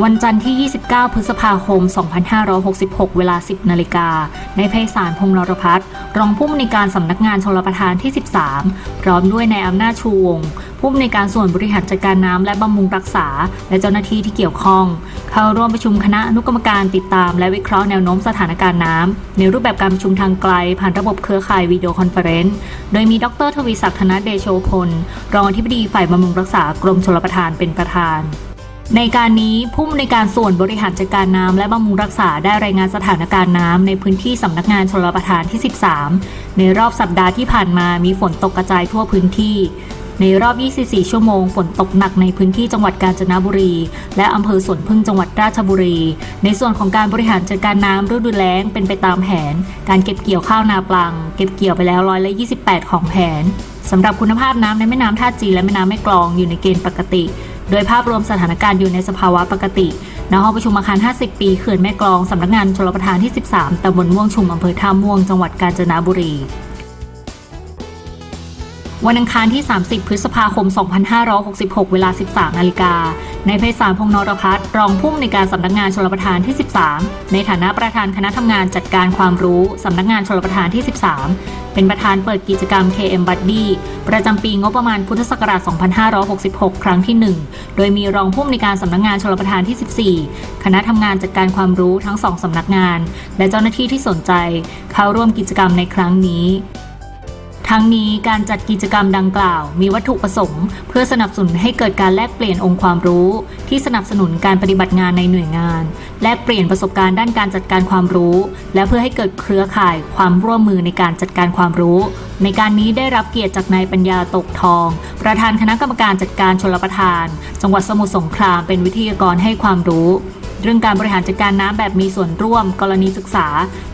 วันจันทร์ที่ 29 พฤษภาคม 2566 เวลา 10 นาฬิกา ในไพศาลพงษ์นรพัฒน์รองผู้อำนวยการสำนักงานชลประทานที่ 13 พร้อมด้วยนายอำนาจชูวงศ์ผู้อำนวยการส่วนบริหารจัดการน้ำและบำรุงรักษา และเจ้าหน้าที่ที่เกี่ยวข้อง เข้าร่วมประชุมคณะอนุกรรมการติดตาม และวิเคราะห์แนวโน้มสถานการณ์น้ำในรูปแบบการประชุมทางไกล ผ่านระบบเครือข่ายวิดีโอคอนเฟอเรนซ์โดยมีดรทวีศักดิ์ธนเดโชพลรองอธิบดีฝ่ายบำรุงรักษากรมชลประทานเป็นประธาน ในการนี้ผู้อำนการส่วนบริหารจัดการน้ำและบำรุงรักษาได้รายงานสถานการณ์น้ำในพื้นที่สำนักงานชลประทานที่ 13 ในรอบสัปดาห์ที่ผ่านมามีฝนตกกระจายทั่วพื้นที่ ในรอบ 24 ชั่วโมง ฝนตกหนักในพื้นที่จังหวัดกาญจนบุรี และอำเภอสวนพึ่งจังหวัดราชบุรี ในส่วนของการบริหารจัดการน้ำฤดูแล้งเป็นไปตามแผน การเก็บเกี่ยวข้าวนาปลัง เก็บเกี่ยวไปแล้วร้อยละ28 ของแผนสำหรับคุณภาพน้ำในแม่น้ำท่าจีนและแม่น้ำแม่กลองอยู่ในเกณฑ์ปกติ โดยภาพรวมสถานการณ์อยู่ในสภาวะปกติณห้องประชุมอาคาร 50 ปีเขื่อนแม่กลองสำนักงานชลประทานที่ 13ตำบลม่วงชุมอำเภอท่าม่วงจังหวัดกาญจนบุรี วันอังคารที่ 30 พฤษภาคม 2566 เวลา 13 นาฬิกา ในไพศาลพงษ์นรพัฒน์รองผู้อำนวยการสำนักงานชลประทานที่ 13 ในฐานะประธานคณะทำงานจัดการความรู้สำนักงานชลประทานที่ 13 เป็นประธานเปิดกิจกรรม KM Buddy ประจำปีงบประมาณพุทธศักราช 2566 ครั้งที่ 1 โดยมีรองผู้อำนวยการสำนักงานชลประทานที่ 14 คณะทำงานจัดการความรู้ทั้งสองสำนักงาน และเจ้าหน้าที่ที่สนใจเข้าร่วมกิจกรรมในครั้งนี้ ทั้งนี้การจัดกิจกรรมดังกล่าว มีวัตถุประสงค์ เพื่อสนับสนุนให้เกิดการแลกเปลี่ยนองค์ความรู้ ที่สนับสนุนการปฏิบัติงานในหน่วยงาน แลกเปลี่ยนประสบการณ์ด้านการจัดการความรู้ และเพื่อให้เกิดเครือข่ายความร่วมมือในการจัดการความรู้ ในการนี้ได้รับเกียรติจากนายปัญญาตกทอง ประธานคณะกรรมการจัดการชลประทาน จังหวัดสมุทรสงครามเป็นวิทยากรให้ความรู้เรื่องการบริหารจัดการน้ำแบบมีส่วนร่วม กรณีศึกษา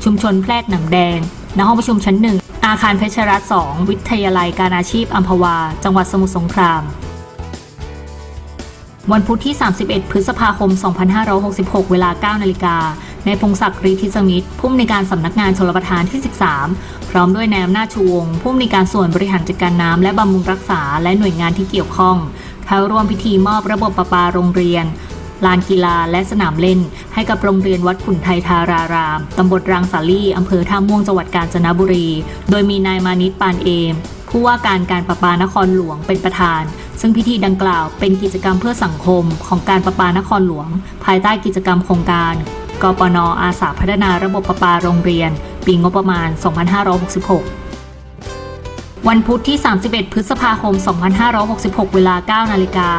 ชุมชนแพรกหนังแดงณห้องประชุมชั้นหนึ่ง อาคารเพชรรัตน์2วิทยาลัยการอาชีพอัมพวา จังหวัดสมุทรสงคราม วันพุธที่ 31 พฤษภาคม 2566 เวลา 9 นาฬิกา ในพงศักดิ์ฤทธิสมิทธิ์ผู้อำนวยการสำนักงานชลประทานที่ 13 พร้อมด้วยนายอำนาจชูวงผู้อำนวยการส่วนบริหารจัดการน้ำและบำรุงรักษา และหน่วยงานที่เกี่ยวข้องเข้าร่วมพิธีมอบระบบประปาโรงเรียน ลานกีฬาและสนามเล่น ให้กับโรงเรียนวัดขุนไทยทาราราม ตำบลรางสาลีอำเภอท่าม่วงจังหวัดกาญจนบุรี โดยมีนายมานิตปานเอม ผู้ว่าการการประปานครหลวงเป็นประธาน ซึ่งพิธีดังกล่าวเป็นกิจกรรมเพื่อสังคมของการประปานครหลวง ภายใต้กิจกรรมโครงการกปนอาสาพัฒนาระบบประปาโรงเรียน ปีงบประมาณ 2566 วันพุธที่ 31 พฤษภาคม 2566 เวลา 9 นาฬิกา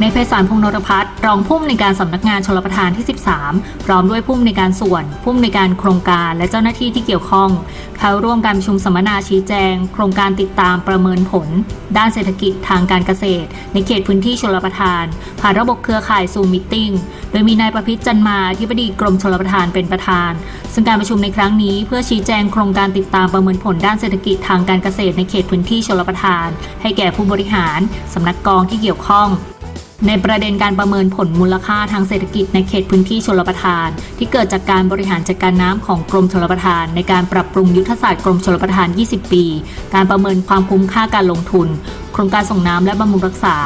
ในไพศาลพงษ์นรพัฒน์รองผู้อำนวยการสำนักงานชลประทานที่ 13 พร้อมด้วยผู้อำนวยการส่วน ผู้อำนวยการโครงการและเจ้าหน้าที่ที่เกี่ยวข้อง เข้าร่วมการประชุมสัมมนาชี้แจง โครงการติดตามประเมินผล ด้านเศรษฐกิจทางการเกษตร ในเขตพื้นที่ชลประทาน ผ่านระบบเครือข่ายซูมมิทติ้ง โดยมีนายประพิษจันมาอธิบดีกรมชลประทานเป็นประธาน ซึ่งการประชุมในครั้งนี้เพื่อชี้แจงโครงการติดตามประเมินผลด้านเศรษฐกิจทางการเกษตรในเขตพื้นที่ชลประทาน ให้แก่ผู้บริหารสำนักกองที่เกี่ยวข้อง ในประเด็นการประเมินผลมูลค่าทางเศรษฐกิจในเขตพื้นที่ชลประทาน ที่เกิดจากการบริหารจัดการน้ำของกรมชลประทาน ในการปรับปรุงยุทธศาสตร์กรมชลประทาน 20 ปี การประเมินความคุ้มค่าการลงทุน โครงการส่งน้ำและบำรุงรักษา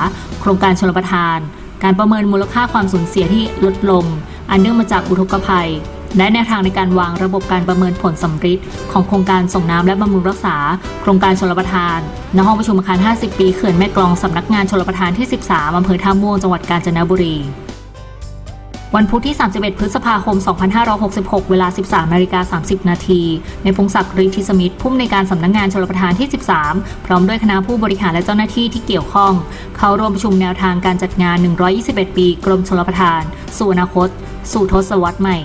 โครงการชลประทาน การประเมินมูลค่าความสูญเสียที่ลดลง อันเนื่องมาจากอุทกภัย และแนวทางในการวางระบบการประเมินผลสำฤทธิ์ของโครงการส่งน้ำและบำรุงรักษา โครงการชลประทานณห้องประชุมอาคาร 50 ปีเขื่อนแม่กลองสำนักงานชลประทานที่ 13อำเภอท่าม่วงจังหวัดกาญจนบุรีวันพุธที่ 31 พฤษภาคม 2566 เวลา 13นาฬิกา30 นาที ในพงศักดิ์ฤทธิสมิทธิ์ผู้อำนวยการสำนักงานชลประทานที่ 13 พร้อมด้วยคณะผู้บริหารและเจ้าหน้าที่ที่เกี่ยวข้อง เข้าร่วมประชุมแนวทางการจัดงาน 121 ปี กรมชลประทาน สู่อนาคต สู่ทศวรรษใหม่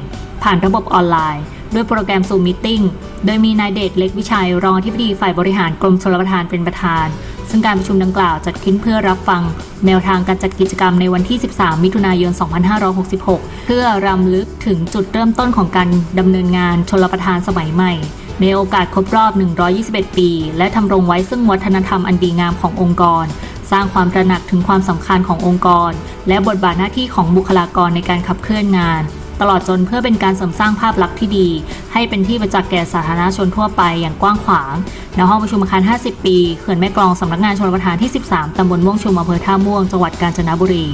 ผ่านระบบออนไลน์ ด้วยโปรแกรมซูมมิทติ้งโดยมีนายเดชเล็กวิชัยรองอธิบดีฝ่ายบริหารกรมชลประทานเป็นประธาน ซึ่งการประชุมดังกล่าวจัดขึ้นเพื่อรับฟัง แนวทางการจัดกิจกรรมในวันที่ 13 มิถุนายน 2566 เพื่อรำลึกถึงจุดเริ่มต้นของการดำเนินงานชลประทานสมัยใหม่ในโอกาสครบรอบ 121 ปี และทำรงไว้ซึ่งวัฒนธรรมอันดีงามขององค์กร สร้างความตระหนักถึงความสำคัญขององค์กร และบทบาทหน้าที่ของบุคลากรในการขับเคลื่อนงาน ตลอดจนเพื่อเป็นการเสริมสร้างภาพลักษณ์ที่ดี ให้เป็นที่ประจักษ์แก่สาธารณชนทั่วไปอย่างกว้างขวางณห้องประชุมอาคาร 50 ปีเขื่อนแม่กลองสำนักงานชลประทานที่ 13ตำบลม่วงชุมอำเภอท่าม่วงจังหวัดกาญจนบุรี